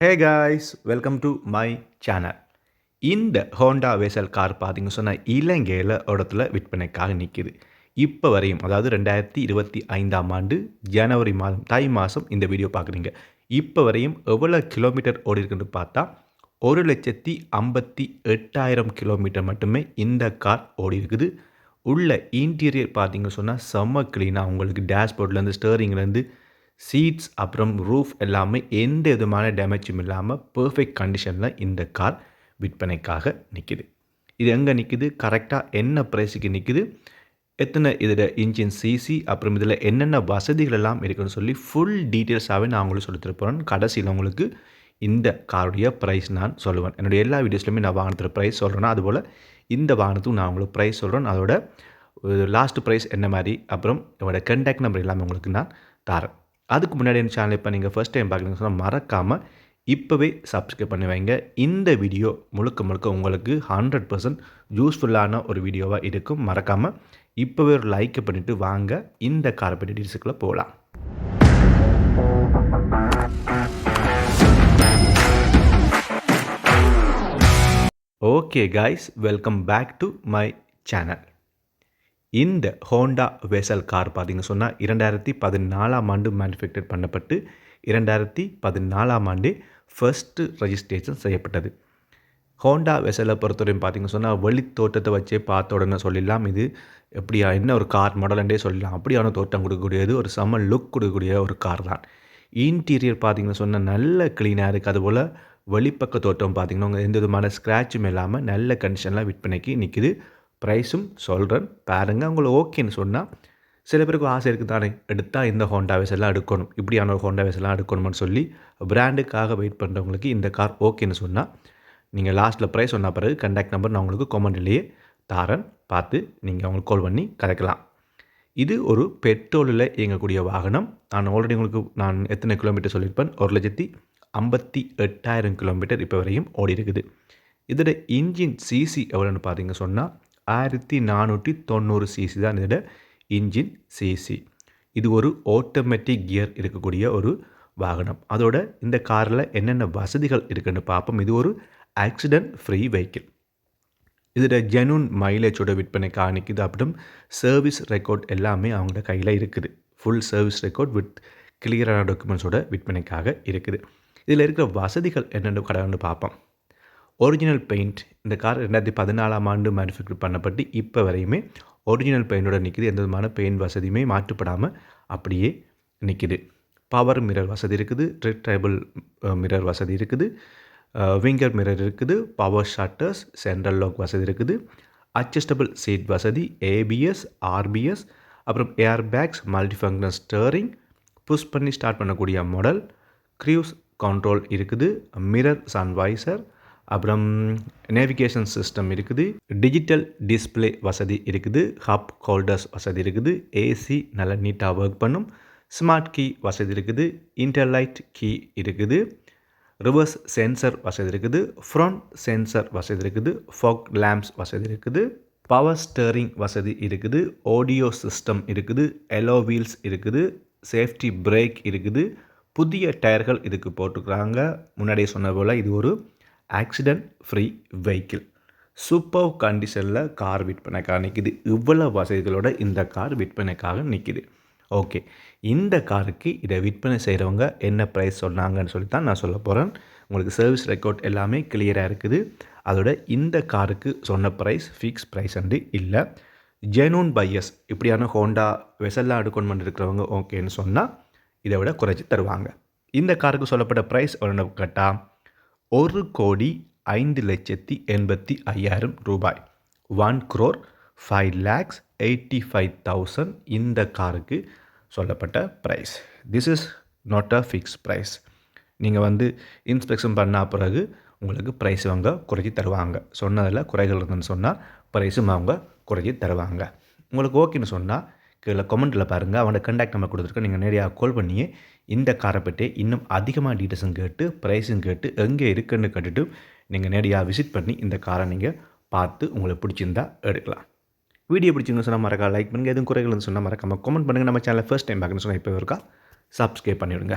Hey guys welcome to my channel இந்த Honda Vezel car பார்த்திங்க சொன்னால் இலங்கையில் இடத்துல விற்பனைக்காக நிற்கிது இப்போ வரையும் அதாவது ரெண்டாயிரத்தி இருபத்தி ஐந்தாம் ஆண்டு ஜனவரி மாதம் தை மாதம் இந்த வீடியோ பார்க்குறீங்க இப்போ வரையும் எவ்வளோ கிலோமீட்டர் ஓடி இருக்குன்னு பார்த்தா ஒரு லட்சத்தி ஐம்பத்தி எட்டாயிரம் கிலோமீட்டர் மட்டுமே இந்த கார் ஓடி இருக்குது உள்ள இன்டீரியர் பார்த்தீங்க சொன்னால் செம்ம க்ளீனாக உங்களுக்கு டேஷ்போர்ட்லேருந்து ஸ்டேரிங்லேருந்து சீட்ஸ் அப்புறம் ரூஃப் எல்லாமே எந்த விதமான டேமேஜும் இல்லாமல் பர்ஃபெக்ட் கண்டிஷனில் இந்த கார் விற்பனைக்காக நிற்கிது இது எங்கே நிற்கிது கரெக்டாக என்ன ப்ரைஸுக்கு நிற்கிது எத்தனை இதில் இன்ஜின் சிசி அப்புறம் இதில் என்னென்ன வசதிகள் எல்லாம் இருக்குன்னு சொல்லி ஃபுல் டீட்டெயில்ஸாகவே நான் உங்களுக்கு சொல்லி தரப்போகிறேன் கடைசியில் உங்களுக்கு இந்த காருடைய ப்ரைஸ் நான் சொல்லுவேன். என்னுடைய எல்லா வீடியோஸ்லையுமே நான் வாகனத்தில் ப்ரைஸ் சொல்கிறேன்னா அதுபோல் இந்த வாகனத்துக்கும் நான் உங்களுக்கு ப்ரைஸ் சொல்கிறேன் அதோட லாஸ்ட் ப்ரைஸ் என்ன மாதிரி? அப்புறம் என்னோடய கண்டாக்ட் நம்பர் எல்லாமே உங்களுக்கு நான் தரேன். அதுக்கு முன்னாடி என் சேனல் இப்போ நீங்கள் ஃபஸ்ட் டைம் பார்க்குறீங்கன்னு சொன்னால் மறக்காமல் இப்போவே சப்ஸ்கிரைப் பண்ணி வைங்க. இந்த வீடியோ முழுக்க முழுக்க உங்களுக்கு ஹண்ட்ரட் பர்சன்ட் யூஸ்ஃபுல்லான ஒரு வீடியோவாக இருக்கும். மறக்காமல் இப்போவே ஒரு லைக்கை பண்ணிவிட்டு வாங்க. இந்த கார்பெட் டீட்டெயில்ஸுக்குள்ளே போகலாம் okay guys welcome back to my channel இந்த ஹோண்டா வெசல் கார் பார்த்திங்க சொன்னால் இரண்டாயிரத்தி பதினாலாம் ஆண்டு மேனுஃபேக்சர் பண்ணப்பட்டு இரண்டாயிரத்தி பதினாலாம் ஆண்டே ஃபர்ஸ்ட்டு ரெஜிஸ்ட்ரேஷன் செய்யப்பட்டது. ஹோண்டா வெசலை பொறுத்தவரையும் பார்த்திங்க சொன்னால் வழி தோட்டத்தை வச்சே பார்த்த உடனே சொல்லிடலாம். இது எப்படியா என்ன ஒரு கார் மாடலண்டே சொல்லலாம் அப்படியான தோட்டம் கொடுக்கக்கூடியது ஒரு செம லுக் கொடுக்கக்கூடிய ஒரு கார் தான். இன்டீரியர் பார்த்திங்கன்னு சொன்னால் நல்ல க்ளீனாக இருக்குது அதுபோல் வெளிப்பக்க தோட்டம் பார்த்திங்கன்னா எந்த விதமான ஸ்க்ராட்சும் இல்லாமல் நல்ல கண்டிஷனில் விற்பனைக்கு நிற்கிது ப்ரைஸும் சொல்கிறேன் பாருங்கள் அவங்கள ஓகேன்னு சொன்னால் சில பேருக்கு ஆசை இருக்குது தானே எடுத்தால் இந்த ஹோண்டாவேஸ் எல்லாம் எடுக்கணும். இப்படியான ஒரு ஹோண்டாவேஸ் எல்லாம் எடுக்கணும்னு சொல்லி பிராண்டுக்காக வெயிட் பண்ணுறவங்களுக்கு இந்த கார் ஓகேன்னு சொன்னால் நீங்கள் லாஸ்ட்டில் ப்ரைஸ் சொன்ன பிறகு கண்டாக்ட் நம்பர் நான் உங்களுக்கு கொமெண்ட்லேயே தாரன் பார்த்து நீங்கள் அவங்களுக்கு கால் பண்ணி கதைக்கலாம். இது ஒரு பெட்ரோலில் இயங்கக்கூடிய வாகனம். நான் ஆல்ரெடி உங்களுக்கு நான் எத்தனை கிலோமீட்டர் சொல்லியிருப்பேன்? ஒரு லட்சத்தி ஐம்பத்தி எட்டாயிரம் கிலோமீட்டர் இப்போ வரையும் ஓடி இருக்குது இதோட இன்ஜின் சிசி எவ்வளோன்னு பார்த்தீங்க சொன்னால் ஆயிரத்தி நானூற்றி தொண்ணூறு சிசி தான் இதோட இன்ஜின் சிசி இது ஒரு ஆட்டோமேட்டிக் கியர் இருக்கக்கூடிய ஒரு வாகனம். அதோட இந்த காரில் என்னென்ன வசதிகள் இருக்குன்னு பார்ப்போம். இது ஒரு ஆக்சிடென்ட் ஃப்ரீ வெஹிக்கிள் இதோட ஜெனூன் மைலேஜோட விற்பனை காணிக்குது அப்படின் சர்வீஸ் ரெக்கார்ட் எல்லாமே அவங்களோட கையில் இருக்குது. ஃபுல் சர்வீஸ் ரெக்கார்ட் வித் கிளியரான டாக்குமெண்ட்ஸோட விற்பனைக்காக இருக்குது. இதில் இருக்கிற வசதிகள் என்னென்ன கடவுள்னு பார்ப்போம். ஒரிஜினல் பெயிண்ட் இந்த கார் ரெண்டாயிரத்தி பதினாலாம் ஆண்டு மேனுஃபேக்சர் பண்ணப்பட்டு இப்போ வரையுமே ஒரிஜினல் பெயிண்டோட நிற்கிது எந்த விதமான பெயிண்ட் வசதியுமே மாற்றப்படாமல் அப்படியே நிற்கிது பவர் மிரர் வசதி இருக்குது. ட்ரைபிள் மிரர் வசதி இருக்குது. விங்கர் மிரர் இருக்குது. பவர் ஷட்டர்ஸ் சென்ட்ரல் லாக் வசதி இருக்குது. அட்ஜஸ்டபிள் சீட் வசதி ஏபிஎஸ் ஆர்பிஎஸ் அப்புறம் air bags multifunction steering push பண்ணி ஸ்டார்ட் பண்ணக்கூடிய மாடல் க்ரியூஸ் கண்ட்ரோல் இருக்குது. மிரர் சன்வைசர் அப்புறம் நேவிகேஷன் சிஸ்டம் இருக்குது டிஜிட்டல் டிஸ்பிளே வசதி இருக்குது ஹப் ஹோல்டர்ஸ் வசதி இருக்குது ஏசி நல்லா நீட்டாக ஒர்க் பண்ணும் ஸ்மார்ட் கீ வசதி இருக்குது இன்டர்லைட் கீ இருக்குது ரிவர்ஸ் சென்சர் வசதி இருக்குது ஃப்ரண்ட் சென்சர் வசதி இருக்குது ஃபாக் லேம்ப்ஸ் வசதி இருக்குது பவர் ஸ்டேரிங் வசதி இருக்குது ஆடியோ சிஸ்டம் இருக்குது எலோ வீல்ஸ் இருக்குது சேஃப்டி பிரேக் இருக்குது புதிய டயர்கள் இதுக்கு போட்டுக்கிறாங்க. முன்னாடியே சொன்ன போல் இது ஒரு ஆக்சிடெண்ட் ஃப்ரீ வெஹிக்கிள் சூப்பர் கண்டிஷனில் கார் விற்பனைக்காக நிற்கிது இவ்வளோ வசதிகளோட இந்த கார் விற்பனைக்காக நிற்கிது ஓகே இந்த காருக்கு இதை விற்பனை செய்கிறவங்க என்ன ப்ரைஸ் சொன்னாங்கன்னு சொல்லி தான் நான் சொல்ல போகிறேன் உங்களுக்கு சர்வீஸ் ரெக்கார்ட் எல்லாமே கிளியராக இருக்குது. அதோட இந்த காருக்கு சொன்ன ப்ரைஸ் ஃபிக்ஸ் ப்ரைஸ் வந்து இல்லை. ஜெனூன் பையஸ் இப்படியான ஹோண்டா வெசல்லாம் எடுக்கணும் இருக்கிறவங்க ஓகேன்னு சொன்னால் இதை விட குறைச்சி தருவாங்க. இந்த காருக்கு சொல்லப்பட்ட ப்ரைஸ் ஒன்று கட்டா ஒரு கோடி ஐந்து லட்சத்தி எண்பத்தி ஐயாயிரம் ரூபாய். One crore five lakhs eighty five thousand இந்த காருக்கு சொல்லப்பட்ட price this is not a fix price நீங்கள் வந்து இன்ஸ்பெக்ஷன் பண்ண பிறகு உங்களுக்கு ப்ரைஸ் அவங்க குறைச்சி தருவாங்க. சொன்னதில் குறைகள் இருந்துன்னு சொன்னால் ப்ரைஸும் அவங்க குறைச்சி தருவாங்க. உங்களுக்கு ஓகேன்னு சொன்னால் கீழே கமெண்ட்டில் பாருங்கள் அவனோட கண்டாக்ட் நம்பர் கொடுத்துருக்கேன். நீங்கள் நேரடியாக கால் பண்ணியே இந்த காரை பற்றி இன்னும் அதிகமாக டீட்டெயில்ஸும் கேட்டு ப்ரைஸும் கேட்டு எங்கே இருக்குன்னு கேட்டுட்டு நீங்கள் நேரடியாக விசிட் பண்ணி இந்த காரை நீங்கள் பார்த்து உங்களுக்கு பிடிச்சிருந்தா எடுக்கலாம். வீடியோ பிடிச்சிங்கன்னு சொன்னால் மறக்கா லைக் பண்ணுங்கள் எதுவும் குறைகள்னு சொன்னால் மறக்காமல் கமெண்ட் பண்ணுங்கள் நம்ம சேனலில் ஃபஸ்ட் டைம் பார்க்கணும்னு சொன்னால் இப்போ இருக்கா? சப்ஸ்கிரைப் பண்ணிவிடுங்க